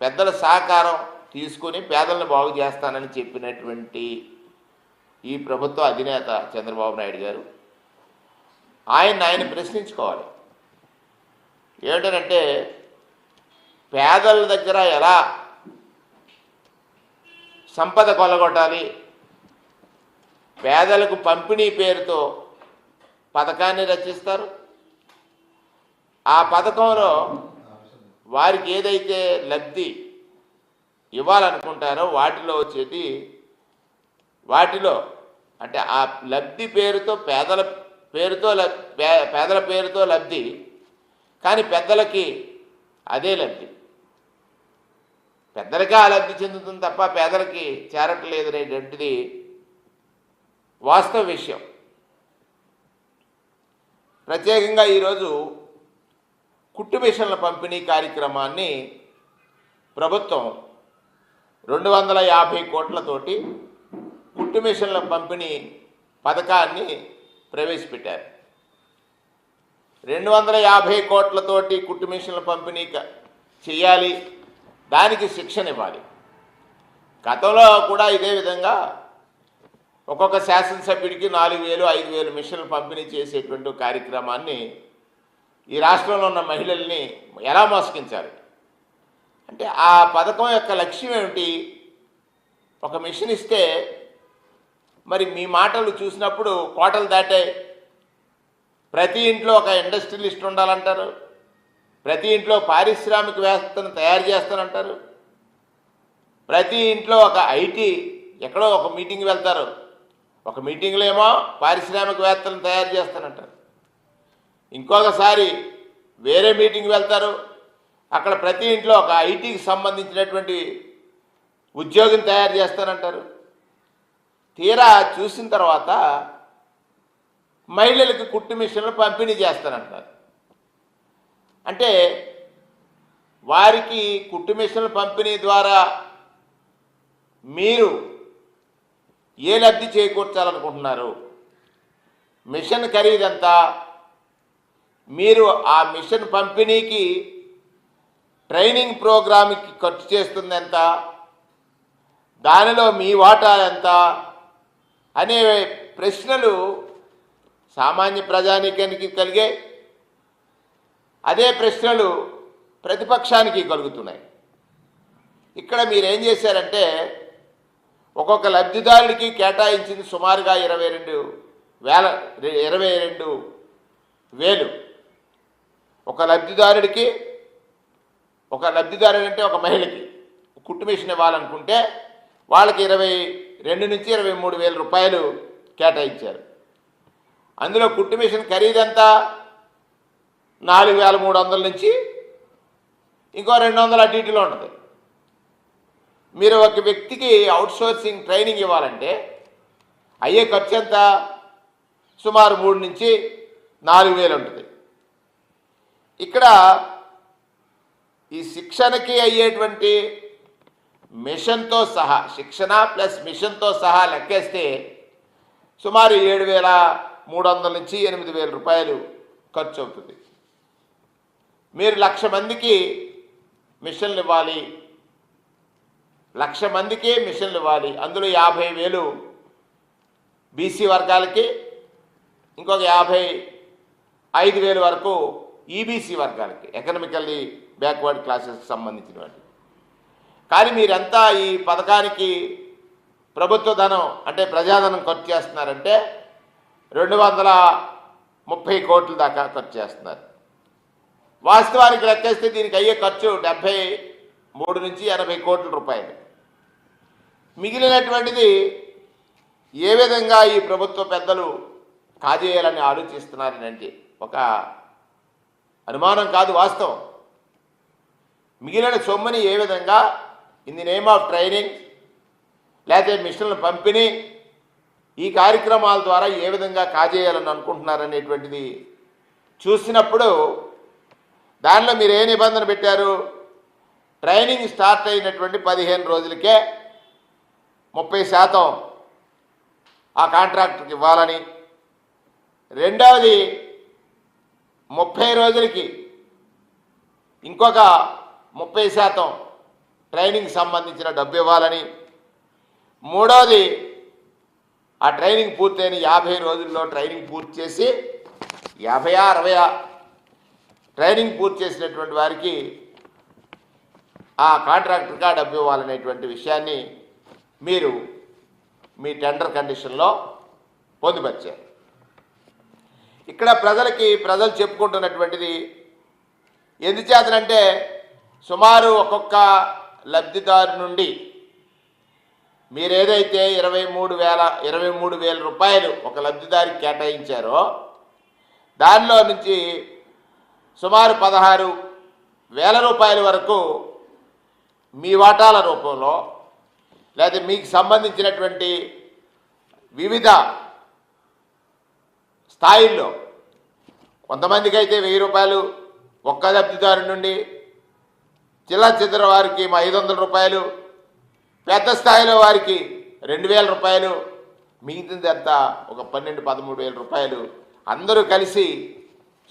పెద్దల సహకారం తీసుకుని పేదలను బాగు చేస్తానని చెప్పినటువంటి ఈ ప్రభుత్వ అధినేత చంద్రబాబు నాయుడు గారు ఆయన ఆయన ప్రశ్నించుకోవాలి. ఏమిటనంటే పేదల దగ్గర ఎలా సంపద కొలగొట్టాలి? పేదలకు పంపిణీ పేరుతో పథకాన్ని రచిస్తారు. ఆ పథకంలో వారికి ఏదైతే లబ్ధి ఇవ్వాలనుకుంటారో వాటిలో వచ్చేది వాటిలో అంటే ఆ లబ్ధి పేరుతో పేదల పేరుతో పే- పేదల పేరుతో లబ్ధి కానీ పెద్దలకి అదే లబ్ధి. పెద్దలకే ఆ లబ్ధి చెందుతుంది తప్ప పేదలకి చేరట్లేదు అనేటువంటిది వాస్తవ విషయం. ప్రత్యేకంగా ఈరోజు కుట్టు మిషన్ల పంపిణీ కార్యక్రమాన్ని ప్రభుత్వం రెండు వందల యాభై కోట్లతోటి కుట్టు మిషన్ల పంపిణీ పథకాన్ని ప్రవేశపెట్టారు. రెండు వందల యాభై కోట్లతోటి కుట్టు మిషన్ల పంపిణీ చేయాలి. దానికి శిక్షణ ఇవ్వాలి గతంలో కూడా ఇదే విధంగా ఒక్కొక్క శాసనసభ్యుడికి నాలుగు వేలు ఐదు వేలు మిషన్లు పంపిణీ చేసేటువంటి కార్యక్రమాన్ని ఈ రాష్ట్రంలో ఉన్న మహిళల్ని ఎలా మోసగించాలి? అంటే ఆ పథకం యొక్క లక్ష్యం ఏమిటి? ఒక మిషన్ ఇస్తే మరి మీ మాటలు చూసినప్పుడు కోటలు దాటే ప్రతి ఇంట్లో ఒక ఇండస్ట్రియలిస్ట్ ఉండాలంటారు ప్రతి ఇంట్లో పారిశ్రామికవేత్తను తయారు చేస్తానంటారు ప్రతి ఇంట్లో ఒక ఐటీ ఎక్కడో ఒక మీటింగ్ వెళ్తారు ఒక మీటింగ్లో ఏమో పారిశ్రామికవేత్తలను తయారు చేస్తానంటారు. ఇంకొకసారి వేరే మీటింగ్ వెళ్తారు. అక్కడ ప్రతి ఇంట్లో ఒక ఐటీకి సంబంధించినటువంటి ఉద్యోగం తయారు చేస్తానంటారు. తీరా చూసిన తర్వాత మహిళలకు కుట్టు మిషన్లు పంపిణీ చేస్తానంటారు అంటే వారికి కుట్టు మిషన్లు పంపిణీ ద్వారా మీరు ఏ లబ్ధి చేకూర్చాలనుకుంటున్నారు? మిషన్ ఖరీదంతా మీరు ఆ మిషన్ పంపిణీకి ట్రైనింగ్ ప్రోగ్రామ్కి ఖర్చు చేస్తుంది ఎంత? దానిలో మీ వాటా ఎంత? అనే ప్రశ్నలు సామాన్య ప్రజానీకానికి కలిగే అదే ప్రశ్నలు ప్రతిపక్షానికి కలుగుతున్నాయి. ఇక్కడ మీరు ఏం చేశారంటే ఒక్కొక్క లబ్ధిదారుడికి కేటాయించింది సుమారుగా ఇరవై రెండు వేల ఇరవై రెండు వేలు. ఒక లబ్ధిదారుడికి ఒక లబ్ధిదారుడు అంటే ఒక మహిళకి కుట్టు మిషన్ ఇవ్వాలనుకుంటే వాళ్ళకి ఇరవై రెండు నుంచి ఇరవై మూడు వేల రూపాయలు కేటాయించారు. అందులో కుట్టు మిషన్ ఖరీదంతా నాలుగు వేల మూడు వందల నుంచి ఇంకో రెండు వందల అటు ఇటులో ఉంటుంది మీరు ఒక వ్యక్తికి అవుట్సోర్సింగ్ ట్రైనింగ్ ఇవ్వాలంటే అయ్యే ఖర్చు ఎంత? సుమారు మూడు నుంచి నాలుగు వేలు ఉంటుంది. ఇక్కడ ఈ శిక్షణకి అయ్యేటువంటి మిషన్తో సహా శిక్షణ ప్లస్ మిషన్తో సహా లెక్కేస్తే సుమారు ఏడు వేల మూడు వందల నుంచి ఎనిమిది వేల రూపాయలు ఖర్చు అవుతుంది. మీరు లక్ష మందికి మిషన్లు ఇవ్వాలి. లక్ష మందికి మిషన్లు ఇవ్వాలి. అందులో యాభై వేలు బీసీ వర్గాలకి ఇంకొక యాభై ఐదు వేలు వరకు ఈబీసీ వర్గాలకి ఎకనామికల్లీ బ్యాక్వర్డ్ క్లాసెస్కి సంబంధించిన వాటికి కానీ మీరంతా ఈ పథకానికి ప్రభుత్వ ధనం అంటే ప్రజాధనం ఖర్చు చేస్తున్నారంటే రెండు వందల ముప్పై కోట్ల దాకా ఖర్చు చేస్తున్నారు. వాస్తవానికి లెక్కేస్తే దీనికి అయ్యే ఖర్చు డెబ్భై మూడు నుంచి ఎనభై కోట్ల రూపాయలు. మిగిలినటువంటిది ఏ విధంగా ఈ ప్రభుత్వ పెద్దలు కాజేయాలని ఆలోచిస్తున్నారనంటే ఒక అనుమానం కాదు వాస్తవం. మిగిలిన సొమ్ముని ఏ విధంగా? In the name of training లేకపోతే మిషన్ల పంపిణీ ఈ కార్యక్రమాల ద్వారా ఏ విధంగా కాజేయాలని అనుకుంటున్నారనేటువంటిది చూసినప్పుడు దానిలో మీరు ఏ నిబంధన పెట్టారు? ట్రైనింగ్ స్టార్ట్ అయినటువంటి పదిహేను రోజులకే ముప్పై శాతం ఆ కాంట్రాక్టర్కి ఇవ్వాలని. రెండవది ముప్పై రోజులకి ఇంకొక ముప్పై శాతం ట్రైనింగ్ సంబంధించిన డబ్బు ఇవ్వాలని. మూడవది ఆ ట్రైనింగ్ పూర్తయిన యాభై రోజుల్లో ట్రైనింగ్ పూర్తి చేసి యాభై అరవై ట్రైనింగ్ పూర్తి చేసినటువంటి వారికి ఆ కాంట్రాక్టర్గా డబ్బు ఇవ్వాలనేటువంటి విషయాన్ని మీరు మీ టెండర్ కండిషన్లో పొందుపరిచారు. ఇక్కడ ప్రజలకి ప్రజలు చెప్పుకుంటున్నటువంటిది ఎందుచేతనంటే సుమారు ఒక్కొక్క లబ్ధిదారు నుండి మీరేదైతే ఇరవై మూడు వేల ఇరవై మూడు వేల రూపాయలు ఒక లబ్ధిదారికి కేటాయించారో దానిలో నుంచి సుమారు పదహారు వేల రూపాయల వరకు మీ వాటాల రూపంలో లేదా మీకు సంబంధించినటువంటి వివిధ స్థాయిల్లో కొంతమందికి అయితే వెయ్యి రూపాయలు ఒక్క లబ్ధిదారు నుండి జిల్లా చిత్ర వారికి ఐదు వందల రూపాయలు పెద్ద స్థాయిలో వారికి రెండు వేల రూపాయలు మిగిలింది ఎంత ఒక పన్నెండు పదమూడు వేల రూపాయలు. అందరూ కలిసి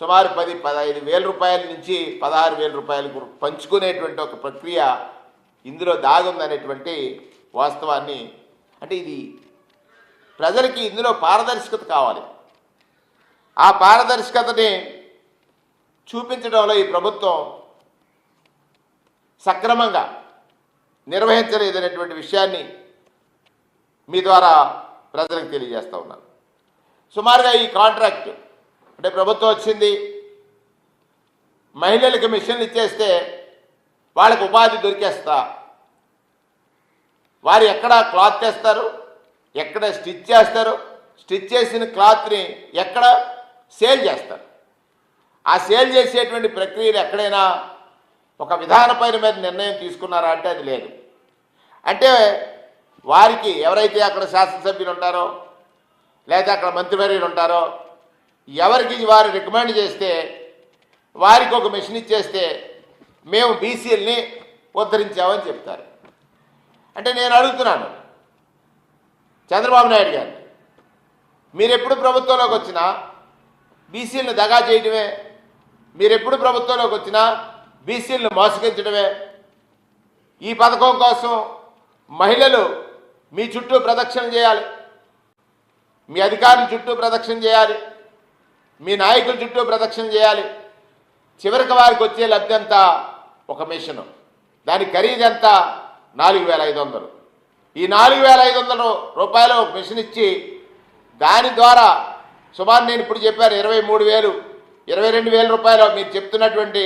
సుమారు పది పదహైదు వేల రూపాయల నుంచి పదహారు వేల రూపాయలకు పంచుకునేటువంటి ఒక ప్రక్రియ ఇందులో దాగుందనేటువంటి వాస్తవాన్ని అంటే ఇది ప్రజలకి ఇందులో పారదర్శకత కావాలి. ఆ పారదర్శకతని చూపించడంలో ఈ ప్రభుత్వం సక్రమంగా నిర్వహించలేదనేటువంటి విషయాన్ని మీ ద్వారా ప్రజలకు తెలియజేస్తా ఉన్నాను. సుమారుగా ఈ కాంట్రాక్ట్ అంటే ప్రభుత్వం వచ్చింది మహిళలకు మిషన్లు ఇచ్చేస్తే వాళ్ళకి ఉపాధి దొరికేస్తా. వారు ఎక్కడ క్లాత్ తెస్తారు ఎక్కడ స్టిచ్ చేస్తారు స్టిచ్ చేసిన క్లాత్ని ఎక్కడ సేల్ చేస్తారు. ఆ సేల్ చేసేటువంటి ప్రక్రియలు ఎక్కడైనా ఒక విధానపైన మీద నిర్ణయం తీసుకున్నారా అంటే అది లేదు. అంటే వారికి ఎవరైతే అక్కడ శాసనసభ్యులు ఉంటారో లేదా అక్కడ మంత్రివర్యులు ఉంటారో ఎవరికి వారు రికమెండ్ చేస్తే వారికి ఒక మిషన్ ఇచ్చేస్తే మేము బీసీఎల్ని ఉద్ధరించామని చెప్తారు. అంటే నేను అడుగుతున్నాను చంద్రబాబు నాయుడు గారిని మీరు ఎప్పుడు ప్రభుత్వంలోకి వచ్చినా బీసీలను దగా చేయడమే మీరెప్పుడు ప్రభుత్వంలోకి వచ్చినా బీసీలను మోసగించడమే ఈ పథకం కోసం మహిళలు మీ చుట్టూ ప్రదక్షిణ చేయాలి. మీ అధికారుల చుట్టూ ప్రదక్షిణ చేయాలి. మీ నాయకుల చుట్టూ ప్రదక్షిణ చేయాలి. చివరికి వారికి వచ్చే లబ్ధి అంతా ఒక మిషను. దాని ఖరీదు ఎంత? నాలుగు వేల ఐదు వందలు. ఈ నాలుగు వేల ఐదు వందల రూపాయలు ఒక మిషన్ ఇచ్చి దాని ద్వారా సుమారు నేను ఇప్పుడు చెప్పాను ఇరవై మూడు వేలు ఇరవై రెండు వేల రూపాయలు మీరు చెప్తున్నటువంటి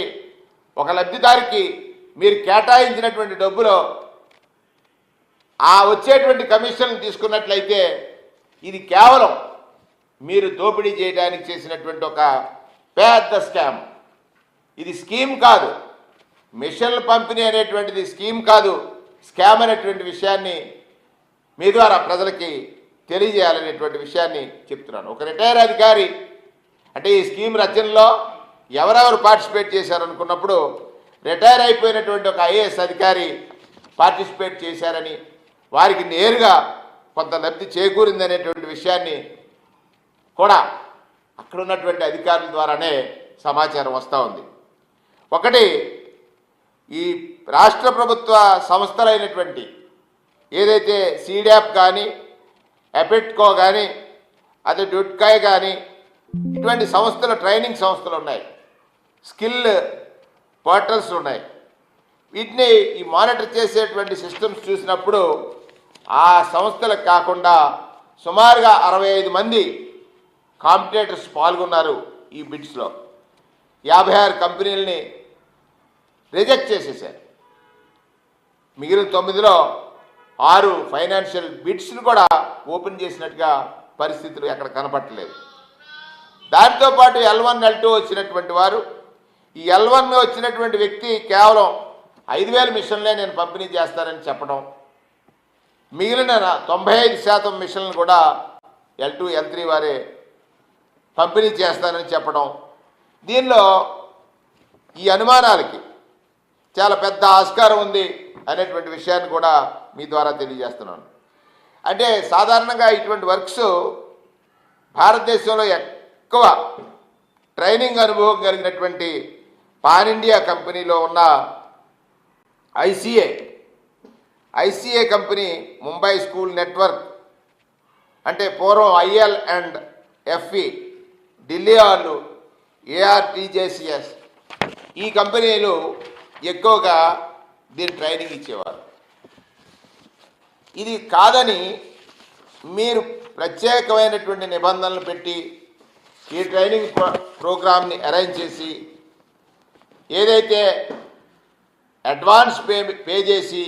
ఒక లబ్ధిదారికి మీరు కేటాయించినటువంటి డబ్బులో ఆ వచ్చేటువంటి కమిషన్ తీసుకున్నట్లయితే ఇది కేవలం మీరు దోపిడీ చేయడానికి చేసినటువంటి ఒక పెద్ద స్కామ్. ఇది స్కీమ్ కాదు. మిషన్ల పంపిణీ అనేటువంటిది స్కీమ్ కాదు. స్కామ్ అనేటువంటి విషయాన్ని మీ ద్వారా ప్రజలకి తెలియజేయాలనేటువంటి విషయాన్ని చెప్తున్నాను. ఒక రిటైర్ అధికారి అంటే ఈ స్కీమ్ రచనలో ఎవరెవరు పార్టిసిపేట్ చేశారనుకున్నప్పుడు రిటైర్ అయిపోయినటువంటి ఒక ఐఏఎస్ అధికారి పార్టిసిపేట్ చేశారని వారికి నేరుగా కొంత లబ్ధి చేకూరిందనేటువంటి విషయాన్ని కూడా అక్కడ ఉన్నటువంటి అధికారుల ద్వారానే సమాచారం వస్తూ ఉంది. ఒకటి ఈ రాష్ట్ర ప్రభుత్వ సంస్థలైనటువంటి ఏదైతే సీడ్యాప్ కానీ ఎపెట్కో కానీ అదే డుట్కాయ్ కానీ ఇటువంటి సంస్థలు ట్రైనింగ్ సంస్థలు ఉన్నాయి. స్కిల్ పోర్టల్స్ ఉన్నాయి. వీటిని ఈ మానిటర్ చేసేటువంటి సిస్టమ్స్ చూసినప్పుడు ఆ సంస్థలకు కాకుండా సుమారుగా అరవై ఐదు మంది కాంపిటేటర్స్ పాల్గొన్నారు ఈ బిడ్స్లో యాభై ఆరు కంపెనీలని రిజెక్ట్ చేసేసారు మిగిలిన తొమ్మిదిలో ఆరు ఫైనాన్షియల్ బిడ్స్ను కూడా ఓపెన్ చేసినట్టుగా పరిస్థితులు ఎక్కడ కనపట్టలేదు దాంతోపాటు ఎల్ వన్ ఎల్ టూ వచ్చినటువంటి వారు ఈ ఎల్ వన్ వచ్చినటువంటి వ్యక్తి కేవలం ఐదు వేల మిషన్లే నేను పంపిణీ చేస్తానని చెప్పడం మిగిలిన తొంభై ఐదు శాతం మిషన్లు కూడా ఎల్ టూ ఎల్ త్రీ వారే పంపిణీ చేస్తానని చెప్పడం. దీనిలో ఈ అనుమానాలకి చాలా పెద్ద ఆస్కారం ఉంది అనేటువంటి విషయాన్ని కూడా మీ ద్వారా తెలియజేస్తున్నాను. అంటే సాధారణంగా ఇటువంటి వర్క్స్ భారతదేశంలో ఎక్కువ ట్రైనింగ్ అనుభవం కలిగినటువంటి పాన్ ఇండియా కంపెనీలో ఉన్న ICA ICA company Mumbai school network అంటే పూర్వం ఐఎల్ అండ్ ఎఫ్ఈ ఢిల్లీ వాళ్ళు ఏఆర్టీజేసిఎస్ ఈ కంపెనీలు ఎక్కువగా దీని ట్రైనింగ్ ఇచ్చేవారు. ఇది కాదని మీరు ప్రత్యేకమైనటువంటి నిబంధనలు పెట్టి ఈ ట్రైనింగ్ ప్రోగ్రామ్ని అరేంజ్ చేసి ఏదైతే అడ్వాన్స్ పే పే చేసి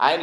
ఆయన